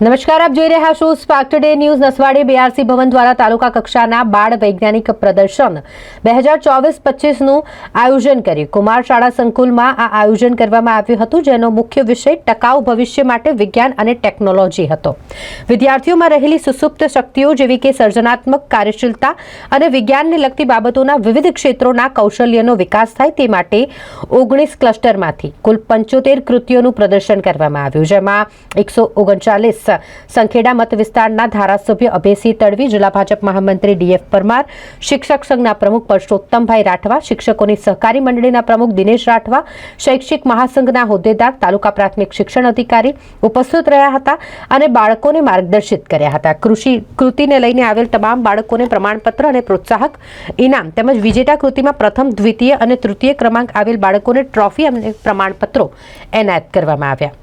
નમસ્કાર, આપ જોઈ રહ્યા છો Spark Today news Naswadi BRC ભવન દ્વારા તાલુકા કક્ષાના બાળ વૈજ્ઞાનિક પ્રદર્શન બે હજાર ચોવીસ પચીસનું આયોજન કર્યું. કુમાર શાળા સંકુલમાં આ આયોજન કરવામાં આવ્યું હતું, જેનો મુખ્ય વિષય ટકાઉ ભવિષ્ય માટે વિજ્ઞાન અને ટેકનોલોજી હતો. વિદ્યાર્થીઓમાં રહેલી સુસુપ્ત શક્તિઓ જેવી કે સર્જનાત્મક કાર્યશીલતા અને વિજ્ઞાનને લગતી બાબતોના વિવિધ ક્ષેત્રોના કૌશલ્યનો વિકાસ થાય તે માટે ઓગણીસ ક્લસ્ટરમાંથી કુલ પંચોતેર કૃતિઓનું પ્રદર્શન કરવામાં આવ્યું, જેમાં એકસો ઓગણચાલીસ સંખેડા મત વિસ્તારના ધારાસભ્ય અભયસિંહ તડવી, જિલ્લા ભાજપ મહામંત્રી ડીએફ પરમાર, શિક્ષક સંઘના પ્રમુખ પરસોત્તમભાઈ રાઠવા, શિક્ષકોની સહકારી મંડળીના પ્રમુખ દિનેશ રાઠવા, શૈક્ષિક મહાસંઘના હોદ્દેદાર, તાલુકા પ્રાથમિક શિક્ષણ અધિકારી ઉપસ્થિત રહ્યા હતા અને બાળકોને માર્ગદર્શિત કર્યા હતા. કૃષિ, કૃતિને લઈને આવેલ તમામ બાળકોને પ્રમાણપત્ર અને પ્રોત્સાહક ઇનામ તેમજ વિજેતા કૃતિમાં પ્રથમ, દ્વિતીય અને તૃતીય ક્રમાંક આવેલ બાળકોને ટ્રોફી અને પ્રમાણપત્રો એનાયત કરવામાં આવ્યા.